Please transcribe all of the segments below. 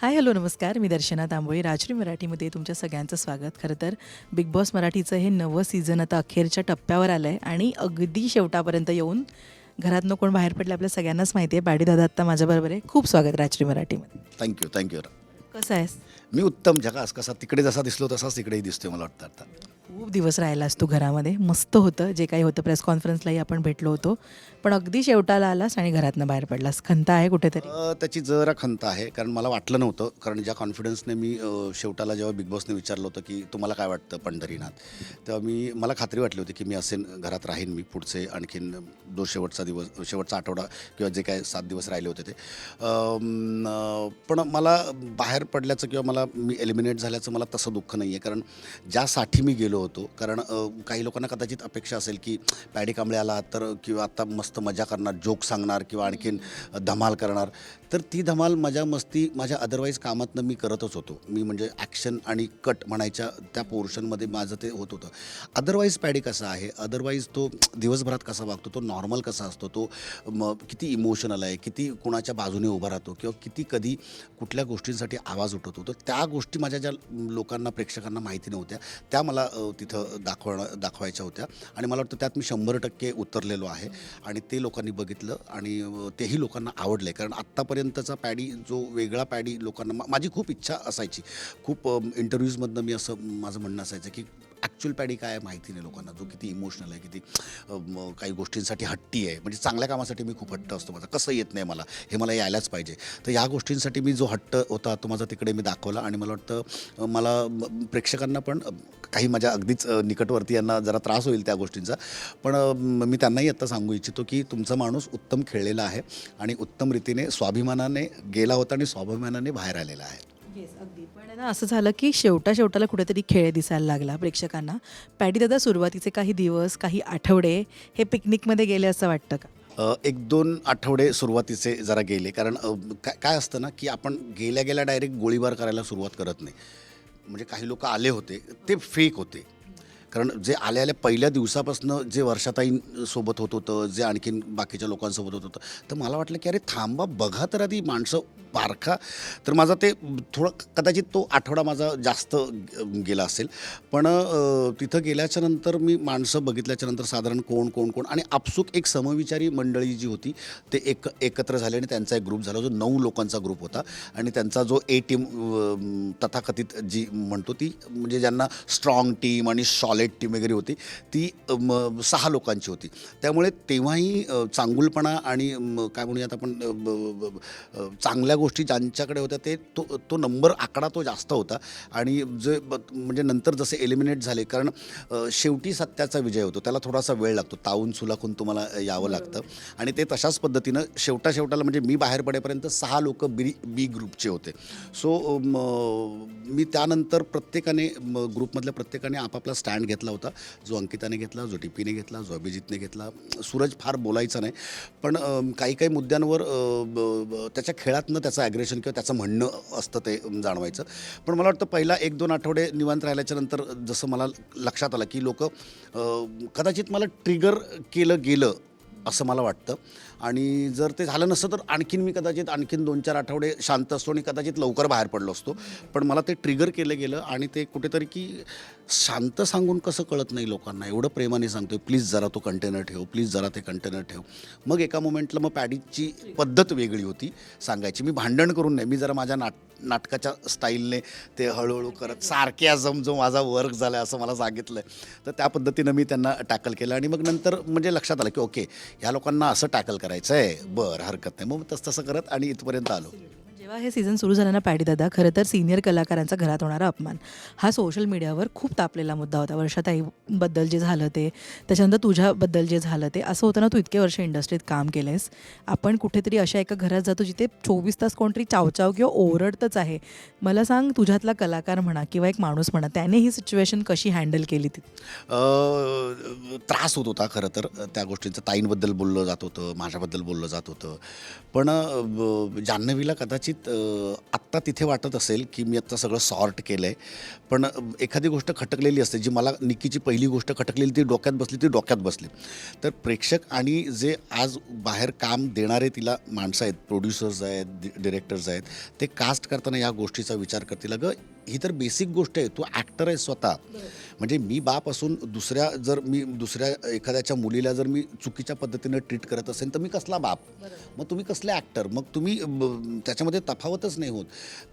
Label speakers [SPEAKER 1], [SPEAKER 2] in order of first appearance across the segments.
[SPEAKER 1] Hi hello नमस्कार. मी दर्शना तांबोळी राजश्री मराठीमध्ये तुमच्या सगळ्यांचं स्वागत. खरं तर बिग बॉस मराठीचं हे नवं सीझन आता अखेरच्या टप्प्यावर आलं आहे आणि अगदी शेवटापर्यंत येऊन घरातनं कोण बाहेर पडलं आपल्या सगळ्यांनाच माहिती आहे बॅडी दादा आत्ता माझ्याबरोबर आहे. खूप स्वागत राजश्री मराठीमध्ये.
[SPEAKER 2] थँक्यू थँक्यू
[SPEAKER 1] कसं आहेस?
[SPEAKER 2] मी उत्तम जगास कसा तिकडे जसा दिसलो तसाच तिकडेही दिसतोय मला वाटतं आता.
[SPEAKER 1] खूप दिवस राहिलास तू घरामध्ये. मस्त होतं. जे काही होतं प्रेस कॉन्फरन्सलाही आपण भेटलो होतो. पण अगदी शेवटाला आलास आणि घरातनं बाहेर पडलास. खंत आहे कुठेतरी?
[SPEAKER 2] अ, त्याची जरा खंत आहे. कारण मला वाटलं नव्हतं. कारण ज्या कॉन्फिडन्सने मी अ, शेवटाला जेव्हा बिग बॉसने विचारलं होतं की तुम्हाला काय वाटतं पंढरीनाथ? तेव्हा मी मला खात्री वाटली होती की मी असेन घरात राहीन मी पुढचे आणखीन जो शेवटचा दिवस शेवटचा आठवडा किंवा जे काय सात दिवस राहिले होते ते. अम, अ, पण मला बाहेर पडल्याचं किंवा मला मी एलिमिनेट झाल्याचं मला तसं दुःख नाही आहे कारण ज्यासाठी मी गेलो होतो. कारण काही लोकांना कदाचित अपेक्षा असेल की पॅडी कांबळे आला तर किंवा आता मस्त मजा करणार जोक सांगणार किंवा आणखीन धमाल करणार. तर ती धमाल मजा मस्ती माझ्या अदरवाईज कामातनं मी करतच होतो. मी म्हणजे ॲक्शन आणि कट म्हणायच्या त्या पोर्शनमध्ये माझं ते होत होतं. अदरवाईज पॅडी कसा आहे? अदरवाईज तो दिवसभरात कसा वागतो? तो नॉर्मल कसा असतो? तो म किती इमोशनल आहे? किती कुणाच्या बाजूने उभा राहतो? किंवा किती कधी कुठल्या गोष्टींसाठी आवाज उठवतो? तर त्या गोष्टी माझ्या ज्या लोकांना प्रेक्षकांना माहिती नव्हत्या त्या मला तिथं दाखवणं दाखवायच्या होत्या. आणि मला वाटतं त्यात मी शंभर टक्के उतरलेलो आहे. आणि ते लोकांनी बघितलं आणि तेही लोकांना आवडलं आहे कारण आत्तापर्यंतचा पॅडी जो वेगळा पॅडी लोकांना मा- माझी खूप इच्छा असायची. खूप इंटरव्ह्यूजमधनं मी असं माझं म्हणणं असायचं की ॲक्च्युअल पॅडी काय माहिती नाही लोकांना. जो किती इमोशनल आहे किती काही गोष्टींसाठी हट्टी आहे. म्हणजे चांगल्या कामासाठी मी खूप हट्ट असतो माझा. कसं येत नाही मला? हे मला यायलाच पाहिजे. तर या गोष्टींसाठी मी जो हट्ट होता तो माझा तिकडे मी दाखवला आणि मला वाटतं मला प्रेक्षकांना पण काही माझ्या अगदीच निकटवर्ती यांना जरा त्रास होईल त्या गोष्टींचा. पण मी त्यांनाही आत्ता सांगू इच्छितो की तुमचा माणूस उत्तम खेळलेला आहे आणि उत्तम रीतीने स्वाभिमानाने गेला होता आणि स्वाभिमानाने बाहेर आलेला आहे.
[SPEAKER 1] येस अगदी. आहे ना असं झालं की शेवटा शेवटाला कुठेतरी खेळ दिसायला लागला प्रेक्षकांना. पॅडी दादा सुरुवातीचे काही दिवस काही आठवडे हे पिकनिकमध्ये गेले असं वाटतं का?
[SPEAKER 2] एक दोन आठवडे सुरुवातीचे जरा गेले. कारण काय काय असतं ना की आपण गेल्या गेल्या डायरेक्ट गोळीबार करायला सुरुवात करत नाही. म्हणजे काही लोक आले होते ते फेक होते. कारण जे आल्या आल्या पहिल्या दिवसापासून जे वर्षाताई सोबत होत होतं जे आणखीन बाकीच्या लोकांसोबत होत होतं तर मला वाटलं की अरे थांबा बघा तर आधी माणसं बारखा तर माझा ते थोडं कदाचित तो आठवडा माझा जास्त ग- गेला असेल. पण तिथं गेल्याच्यानंतर मी माणसं बघितल्याच्या नंतर साधारण कोण कोण कोण आणि आपसूक एक समविचारी मंडळी जी होती ते एक एकत्र झाले आणि त्यांचा एक ग्रुप झाला. जो नऊ लोकांचा ग्रुप होता आणि त्यांचा जो ए टीम तथाकथित जी म्हणतो ती म्हणजे ज्यांना स्ट्रॉंग टीम आणि सॉलिड एक टीम वगैरे होती. ती म, सहा लोकांची होती. त्यामुळे तेव्हाही अ, चांगुलपणा आणि म, काय म्हणूयात आपण अ, ब- ब- ब- चांगल्या गोष्टी ज्यांच्याकडे होत्या ते तो तो नंबर आकडा तो जास्त होता. आणि जे ब- म्हणजे नंतर जसे एलिमिनेट झाले कारण अ, शेवटी सत्याचा विजय होतो. त्याला थोडासा वेळ लागतो. तावून सुलाखून तुम्हाला यावं लागतं. आणि ते तशाच पद्धतीनं शेवटा शेवटाला म्हणजे मी बाहेर पडेपर्यंत सहा लोक बी बी ग्रुपचे होते. सो मी त्यानंतर प्रत्येकाने म, ग्रुपमधल्या प्रत्येकाने आपापला स्टँड घेतला. घेतला होता. जो अंकिताने घेतला जो टीपीने घेतला जो अभिजितने घेतला. सूरज फार बोलायचा नाही. पण काही काही मुद्द्यांवर ब- ब- त्याच्या खेळातनं त्याचं ॲग्रेशन किंवा त्याचं म्हणणं असतं ते जाणवायचं. पण मला वाटतं पहिला एक दोन आठवडे निवांत राहिल्याच्या नंतर जसं मला लक्षात आलं की लोक कदाचित मला ट्रिगर केलं गेलं असं मला वाटतं. आणि जर ते झालं नसतं तर आणखीन मी कदाचित आणखीन दोन चार आठवडे शांत असतो आणि कदाचित लवकर बाहेर पडलो असतो. पण मला ते ट्रिगर केलं गेलं आणि ते कुठेतरी की शांत सांगून कसं कळत नाही लोकांना? एवढं प्रेमाने सांगतोय प्लीज जरा तो कंटेनर ठेव प्लीज जरा ते कंटेनर ठेव. मग एका मोमेंटला मग पॅडीची पद्धत वेगळी होती सांगायची मी भांडण करून नाही मी जरा माझ्या नाट नाटकाच्या स्टाईलने ते हळूहळू करत सारख्याजम जो माझा वर्क झाला असं मला सांगितलं तर त्या पद्धतीनं मी त्यांना टॅकल केलं आणि मग नंतर म्हणजे लक्षात आलं की ओके ह्या लोकांना असं टॅकल करायचं आहे बरं हरकत नाही. मग तसं तसं करत आणि इथपर्यंत आलो.
[SPEAKER 1] जेव्हा हे सीझन सुरू झालं ना पॅडी दादा खरं तर सिनियर कलाकारांचा घरात होणारा अपमान. हा सोशल मीडियावर खूप तापलेला मुद्दा होता. वर्षाताईबद्दल जे झालं ते त्याच्यानंतर तुझ्याबद्दल जे झालं ते असं होतं ना तू इतके वर्ष इंडस्ट्रीत काम केलंयस. आपण कुठेतरी अशा एका घरात जातो जिथे चोवीस तास कोणतरी चावचाव किंवा ओरडतच आहे. मला सांग तुझ्यातला कलाकार म्हणा किंवा एक माणूस म्हणा त्याने ही सिच्युएशन कशी हँडल केली ती?
[SPEAKER 2] त्रास होत होता खरं तर त्या गोष्टींचं. ताईंबद्दल बोललं जात होतं माझ्याबद्दल बोललं जात होतं. पण जान्हवीला कदाचित कदाचित आत्ता तिथे वाटत असेल की मी आत्ता सगळं सॉर्ट केलं आहे पण एखादी गोष्ट खटकलेली असते जी मला निक्कीची पहिली गोष्ट खटकलेली ती डोक्यात बसली ती डोक्यात बसली. तर प्रेक्षक आणि जे आज बाहेर काम देणारे तिला माणसं आहेत प्रोड्युसर्स आहेत डिरेक्टर्स आहेत ते कास्ट करताना या गोष्टीचा विचार करतील. अगं ही तर बेसिक गोष्ट आहे. तू ॲक्टर आहे स्वतः. म्हणजे मी बाप असून दुसऱ्या जर मी दुसऱ्या एखाद्याच्या मुलीला जर मी चुकीच्या पद्धतीनं ट्रीट करत असेल तर मी कसला बाप? मग तुम्ही कसले ॲक्टर मग तुम्ही त्याच्यामध्ये तफावतच नाही होत.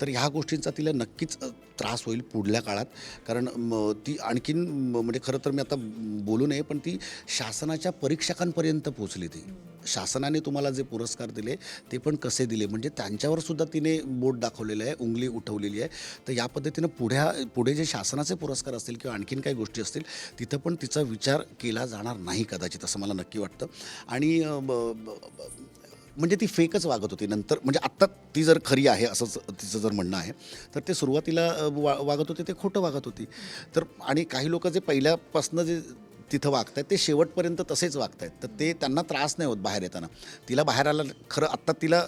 [SPEAKER 2] तर ह्या गोष्टींचा तिला नक्कीच त्रास होईल पुढल्या काळात. कारण ती आणखीन म्हणजे खरं तर मी आता बोलू नये पण ती शासनाच्या परीक्षकांपर्यंत पोचली ती. शासनाने तुम्हाला जे पुरस्कार दिले ते पण कसे दिले? म्हणजे त्यांच्यावर सुद्धा तिने बोट दाखवलेलं आहे उंगली उठवलेली आहे. तर या पद्धतीनं पुढ्या पुढे जे शासनाचे पुरस्कार असतील किंवा आणखीन काही गोष्टी असतील तिथं पण तिचा विचार केला जाणार नाही कदाचित असं मला नक्की वाटतं. आणि म्हणजे ती फेकच वागत होती नंतर म्हणजे आत्ता ती जर खरी आहे असंच तिचं जर म्हणणं आहे तर ते सुरुवातीला वा वागत होते ते खोटं वागत होती. तर आणि काही लोक जे पहिल्यापासून जे तिथं वागत आहेत ते शेवटपर्यंत तसेच वागत आहेत तर ते त्यांना त्रास नाही होत बाहेर येताना. तिला बाहेर आला खरं आत्ता तिला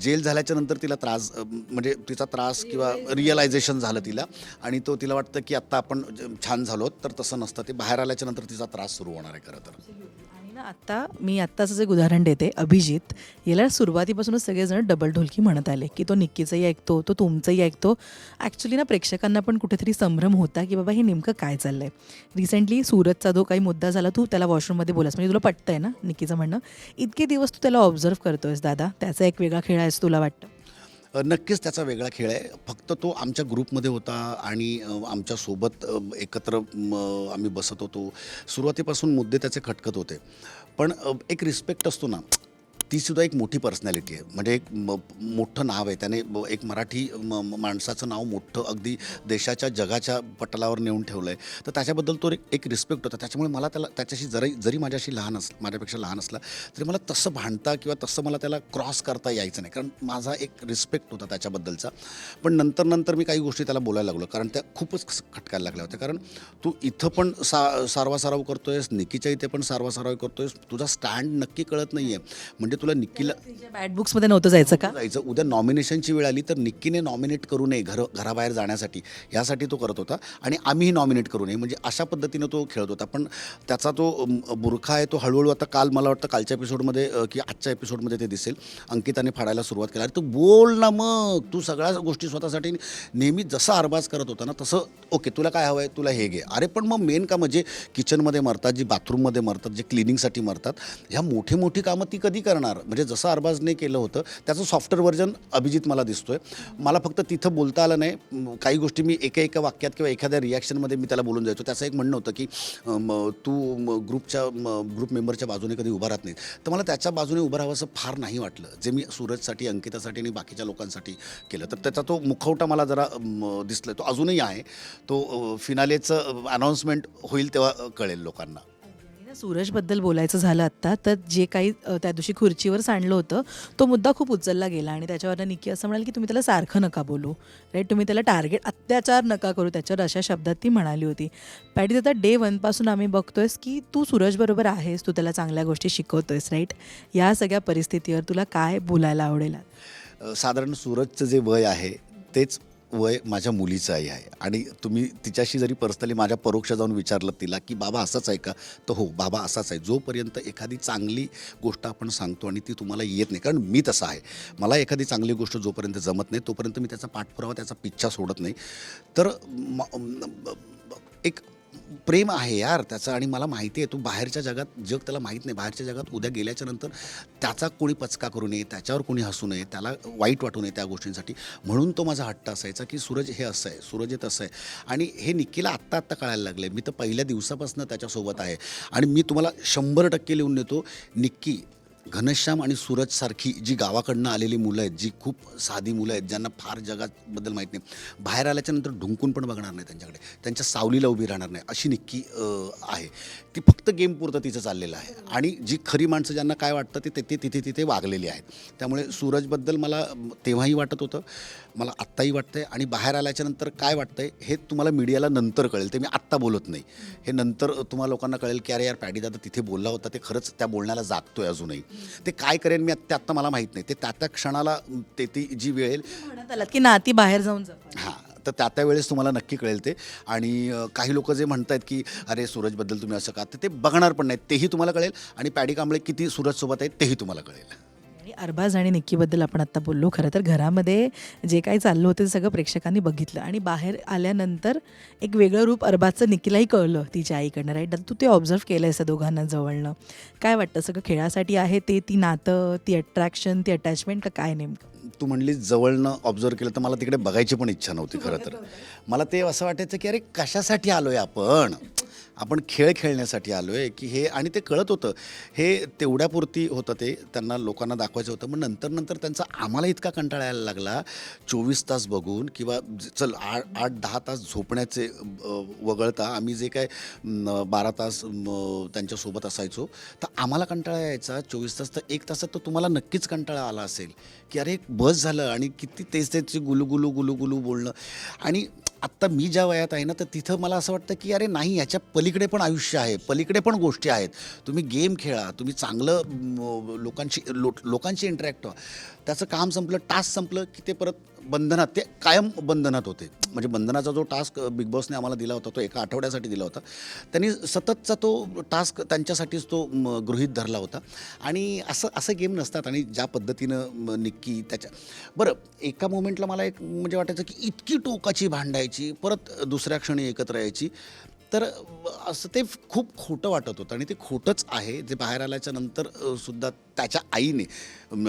[SPEAKER 2] जेल झाल्याच्यानंतर तिला त्रास म्हणजे तिचा त्रास किंवा रिअलायझेशन झालं तिला. आणि तो तिला वाटतं की आत्ता आपण छान झालो तर तसं नसतं. ते बाहेर आल्याच्यानंतर तिचा त्रास सुरू होणार आहे खरं तर.
[SPEAKER 1] ना आत्ता मी आत्ताचं एक उदाहरण देते अभिजित याला सुरुवातीपासूनच सगळेजण डबल ढोलकी म्हणत आले की तो निक्कीचंही ऐकतो तो तुमचंही ऐकतो. ॲक्च्युली ना प्रेक्षकांना पण कुठेतरी संभ्रम होता की बाबा हे नेमकं काय चाललं आहे रिसेंटली सूरतचा जो काही मुद्दा झाला तू त्याला वॉशरूममध्ये बोलास म्हणजे तुला पटतं आहे ना निक्कीचं म्हणणं? इतके दिवस तू त्याला ऑब्झर्व करतोयस दादा. त्याचा एक वेगळा खेळ आहेस तुला वाटतं?
[SPEAKER 2] नक्कीच त्याचा वेगळा खेळ आहे. फक्त तो आमच्या ग्रुपमध्ये होता आणि आमच्यासोबत एकत्र म, आम्ही बसत होतो. सुरुवातीपासून मुद्दे त्याचे खटकत होते. पण एक रिस्पेक्ट असतो ना तीसुद्धा एक मोठी पर्सनॅलिटी आहे. म्हणजे एक म, मोठं नाव आहे. त्याने एक मराठी म, माणसाचं नाव मोठं अगदी देशाच्या जगाच्या पटलावर नेऊन ठेवलं आहे तर त्याच्याबद्दल तो एक एक रिस्पेक्ट होता. त्याच्यामुळे मला त्याला त्याच्याशी जरी जरी माझ्याशी लहान अस माझ्यापेक्षा लहान असला तरी मला तसं भांडता किंवा तसं मला त्याला क्रॉस करता यायचं नाही. कारण माझा एक रिस्पेक्ट होता त्याच्याबद्दलचा. पण नंतर नंतर मी काही गोष्टी त्याला बोलायला लागलो. कारण त्या खूपच खटकायला लागल्या होत्या. कारण तू इथं पण सा सारवासारव करतोयस निकीच्या इथे पण सारवासारव करतोयस. तुझा स्टँड नक्की कळत नाही आहे म्हणजे तुला निक्कीला
[SPEAKER 1] बॅड बुक्समध्ये नव्हतं जायचं का?
[SPEAKER 2] जायचं. उद्या नॉमिनेशनची वेळ आली तर निक्कीने नॉमिनेट करू नये घर घराबाहेर जाण्यासाठी. यासाठी तो करत होता आणि आम्हीही नॉमिनेट करू नये. म्हणजे अशा पद्धतीनं तो खेळत होता. पण त्याचा तो बुरखा आहे तो हळूहळू आता काल मला वाटतं कालच्या एपिसोडमध्ये की आजच्या एपिसोडमध्ये ते दिसेल. अंकिताने फाडायला सुरुवात केली. अरे तू बोल ना मग. तू सगळ्या गोष्टी स्वतःसाठी नेहमी जसं अरबाज करत होता ना तसं ओके तुला काय हवं आहे तुला हे घे. अरे पण मग मेन का म्हणजे किचनमध्ये मरतात जी बाथरूममध्ये मरतात जे क्लिनिंगसाठी मरतात ह्या मोठी मोठी कामं ती कधी करणार? म्हणजे जसं अरबाजने केलं होतं त्याचं सॉफ्टवेअर व्हर्जन अभिजित मला दिसतोय. मला फक्त तिथं बोलता आलं नाही. काही गोष्टी मी एका एका वाक्यात किंवा एखाद्या रिॲक्शनमध्ये मी त्याला बोलून जायचो. त्याचं एक म्हणणं होतं की तू ग्रुपच्या ग्रुप मेंबरच्या बाजूने कधी उभा राहत नाही तर मला त्याच्या बाजूने उभं राहावंसं फार नाही वाटलं. जे मी सूरजसाठी अंकितासाठी आणि बाकीच्या लोकांसाठी केलं. तर त्याचा तो मुखवटा मला जरा म, दिसला तो अजूनही आहे. तो फिनालेचं अनाऊन्समेंट होईल तेव्हा कळेल लोकांना.
[SPEAKER 1] सूरजबद्दल बोलायचं झालं आत्ता तर जे काही त्या दिवशी खुर्चीवर सांडलं होतं तो मुद्दा खूप उचलला गेला आणि त्याच्यावर निकी असं म्हणाल की तुम्ही त्याला सारखं नका बोलू. राईट? तुम्ही त्याला टार्गेट अत्याचार नका करू. त्याच्यावर अशा शब्दात ती म्हणाली होती. पॅटी आता डे वनपासून आम्ही बघतोयस की तू सूरजबरोबर आहेस तू त्याला चांगल्या गोष्टी शिकवतोयस राईट? या सगळ्या परिस्थितीवर तुला काय बोलायला आवडेल?
[SPEAKER 2] साधारण सूरजचं जे वय आहे तेच वय माझ्या मुलीचंही आहे. आणि तुम्ही तिच्याशी जरी पर्सनली माझ्या परोक्ष जाऊन विचारलं तिला की बाबा असाच आहे का? तर हो बाबा असाच आहे. जोपर्यंत एखादी चांगली गोष्ट आपण सांगतो आणि ती तुम्हाला येत नाही कारण मी तसा आहे. मला एखादी चांगली गोष्ट जोपर्यंत जमत नाही तोपर्यंत मी त्याचा पाठपुरावा त्याचा पिच्छा सोडत नाही. तर म- एक प्रेम आहे यार त्याचं आणि मला माहिती आहे तू बाहेरच्या जगात जग त्याला माहीत नाही बाहेरच्या जगात उद्या गेल्याच्यानंतर त्याचा कोणी पचका करू नये त्याच्यावर कोणी हसू नये त्याला वाईट वाटू नये त्या गोष्टींसाठी. म्हणून तो माझा हट्ट असायचा की सूरज हे असं आहे सूरज हे तसं आहे. आणि हे निक्कीला आत्ता आत्ता कळायला लागले. मी तर पहिल्या दिवसापासून त्याच्यासोबत आहे. आणि मी तुम्हाला शंभर टक्के लिहून देतो निक्की घनश्याम आणि सूरजसारखी जी गावाकडनं आलेली मुलं आहेत जी खूप साधी मुलं आहेत ज्यांना फार जगाबद्दल माहीत नाही बाहेर आल्याच्यानंतर ढुंकून पण बघणार नाही त्यांच्याकडे. त्यांच्या सावलीला उभी राहणार नाही अशी निक्की आहे. ती फक्त गेमपुरतं तिचं चाललेलं आहे. आणि जी खरी माणसं ज्यांना काय वाटतं ते तिथे तिथे तिथे वागलेली आहेत. त्यामुळे सूरजबद्दल मला तेव्हाही वाटत होतं मला आत्ताही वाटतंय. आणि बाहेर आल्याच्यानंतर काय वाटतंय हे तुम्हाला मीडियाला नंतर कळेल. ते मी आत्ता बोलत नाही. हे नंतर तुम्हाला लोकांना कळेल की अरे यार पॅडी दादा तिथे बोलला होता ते खरंच त्या बोलण्याला जागतोय अजूनही. ते काय करेन मी ते आत्ता मला माहीत नाही. ते त्या त्या क्षणाला ते ती जी वेळ येईल
[SPEAKER 1] म्हणत आलात की नाती बाहेर जाऊन जपा
[SPEAKER 2] हां तर त्या त्या वेळेस तुम्हाला नक्की कळेल ते. आणि अ, काही लोक जे म्हणत आहेत की अरे सूरजबद्दल तुम्ही असं का? तर ते बघणार पण नाहीत. तेही तुम्हाला कळेल. आणि पॅडी कांबळे किती सूरजसोबत आहेत तेही तुम्हाला कळेल.
[SPEAKER 1] आणि अरबाज आणि निक्कीबद्दल आपण आत्ता बोललो. खरं तर घरामध्ये जे काही चाललं होतं ते सगळं प्रेक्षकांनी बघितलं. आणि बाहेर आल्यानंतर एक वेगळं रूप अरबाजचं निक्कीलाही कळलं तिच्या आईकडनं राईट तू ते ऑब्झर्व केलं आहे दोघांना जवळनं. काय वाटतं? सगळं खेळासाठी आहे ते ती नातं ती अट्रॅक्शन ती अटॅचमेंट का काय नेमकं?
[SPEAKER 2] तू म्हणली जवळनं ऑब्झर्व केलं तर मला तिकडे बघायची पण इच्छा नव्हती खरं तर. मला ते असं वाटायचं की अरे कशासाठी आलो आहे आपण? आपण खेळ खेळण्यासाठी आलो आहे की हे आणि ते कळत होतं. हे तेवढ्यापुरती होतं ते त्यांना लोकांना दाखवायचं होतं. मग नंतर नंतर त्यांचा आम्हाला इतका कंटाळा यायला लागला. चोवीस तास बघून किंवा चल आठ आठ दहा तास झोपण्याचे वगळता आम्ही जे काय बारा तास त्यांच्यासोबत असायचो तर आम्हाला कंटाळा यायचा. चोवीस तास तर एक तासात तर तुम्हाला नक्कीच कंटाळा आला असेल. की अरे बस झालं आणि किती तेच तेच गुलू गुलू गुलू बोलणं. आणि आत्ता मी ज्या वयात आहे ना तर तिथं मला असं वाटतं की अरे नाही याच्या पलीकडे पण आयुष्य आहे पलीकडे पण गोष्टी आहेत. तुम्ही गेम खेळा तुम्ही चांगलं लोकांशी लो लोकांशी इंटरॅक्ट व्हा. त्याचं काम संपलं टास्क संपलं की ते परत बंधनात ते कायम बंधनात होते. म्हणजे बंधनाचा जो टास्क बिग बॉसने आम्हाला दिला होता तो एका आठवड्यासाठी दिला होता. त्यांनी सततचा तो टास्क त्यांच्यासाठीच तो म, गृहीत धरला होता. आणि असं असं गेम नसतात आणि ज्या पद्धतीनं म, निक्की त्याच्या बरं एका मोमेंटला मला एक म्हणजे वाटायचं की इतकी टोकाची भांडायची परत दुसऱ्या क्षणी एकत्र यायची. तर असं ते खूप खोटं वाटत होतं आणि ते खोटंच आहे. जे बाहेर आल्याच्यानंतर सुद्धा त्याच्या आईने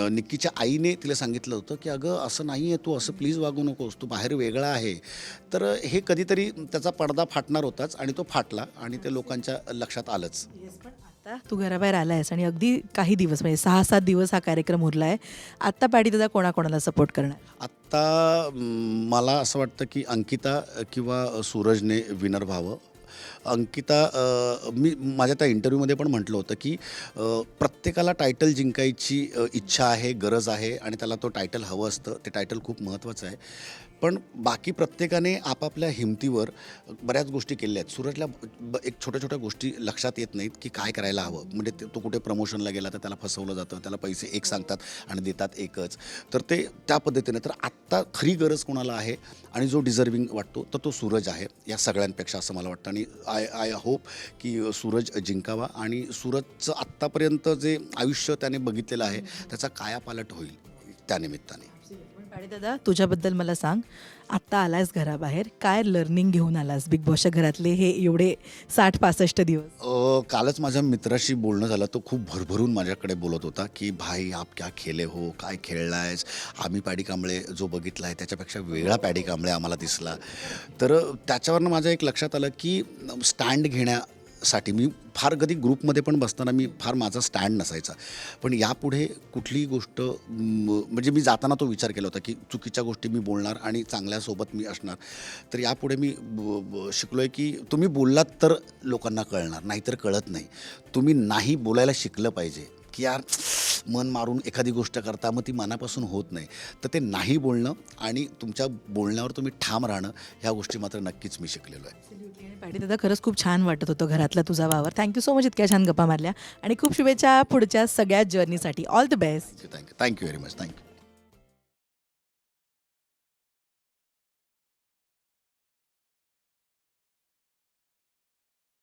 [SPEAKER 2] निक्कीच्या आईने तिला सांगितलं होतं की अगं असं नाही आहे तू असं प्लीज वागू नकोस. तू बाहेर वेगळा आहे. तर हे कधीतरी त्याचा पडदा फाटणार होताच आणि तो फाटला आणि ते लोकांच्या लक्षात आलंच.
[SPEAKER 1] पण आता तू घराबाहेर आलायस आणि अगदी काही दिवस म्हणजे सहा सात दिवस हा कार्यक्रम उरला आहे आत्ता पॅडी दादा कोणाकोणाला सपोर्ट करणार?
[SPEAKER 2] आत्ता मला असं वाटतं की अंकिता किंवा सूरजने विनर व्हावं. अंकिता मी माझ्या त्या इंटरव्ह्यूमध्ये पण म्हटलं होतं की प्रत्येकाला टायटल जिंकायची इच्छा आहे गरज आहे आणि त्याला तो टायटल हवं असतं. ते टायटल खूप महत्त्वाचं आहे. पण बाकी प्रत्येकाने आपापल्या हिमतीवर बऱ्याच गोष्टी केल्या आहेत. सूरजला ब- एक छोट्या छोट्या गोष्टी लक्षात येत नाहीत की काय करायला हवं. म्हणजे तो कुठे प्रमोशनला गेला तर त्याला फसवलं जातं त्याला पैसे एक सांगतात आणि देतात एकच. तर ते त्या पद्धतीने. तर आत्ता खरी गरज कोणाला आहे आणि जो डिझर्विंग वाटतो तर तो सूरज आहे या सगळ्यांपेक्षा असं मला वाटतं. आणि आय आय होप की सूरज जिंकावा आणि सूरजचं आत्तापर्यंत जे आयुष्य त्याने बघितलेलं आहे त्याचा कायापालट होईल त्यानिमित्ताने
[SPEAKER 1] आणि दादा तुझ्याबद्दल मला सांग आत्ता आलायस घराबाहेर काय लर्निंग घेऊन आलास? बिग बॉसच्या घरातले हे एवढे साठ पासष्ट दिवस.
[SPEAKER 2] अ, कालच माझ्या मित्राशी बोलणं झालं. तो खूप भरभरून माझ्याकडे बोलत होता की भाई आप क्या खेले हो? काय खेळलायस? आम्ही पॅडी कांबळे जो बघितला आहे त्याच्यापेक्षा वेगळा पॅडी कांबळे आम्हाला दिसला. तर त्याच्यावरनं माझ्या एक लक्षात आलं की स्टँड घेण्या साठी मी फार कधी ग्रुपमध्ये पण बसताना मी फार माझा स्टँड नसायचा. पण यापुढे कुठलीही गोष्ट म्हणजे मी जाताना तो विचार केला होता की चुकीच्या गोष्टी मी बोलणार आणि चांगल्यासोबत मी असणार. तर यापुढे मी ब- ब- शिकलो आहे की तुम्ही बोललात तर लोकांना कळणार नाहीतर कळत नाही. तुम्ही नाही बोलायला शिकलं पाहिजे. की यार मन मारून एखादी गोष्ट करता मग ती मनापासून होत नाही. तर ते नाही बोलणं आणि तुमच्या बोलण्यावर तुम्ही ठाम राहणं ह्या गोष्टी मात्र नक्कीच मी शिकलेलो आहे.
[SPEAKER 1] पॅडी दादा खरंच खूप छान वाटत होतं घरातला तुझा वावर. थँक्यू सो मच इतक्या छान गप्पा मारल्या. आणि खूप शुभेच्छा पुढच्या सगळ्या जर्नीसाठी all the best
[SPEAKER 2] thank you thank you thank you very much thank you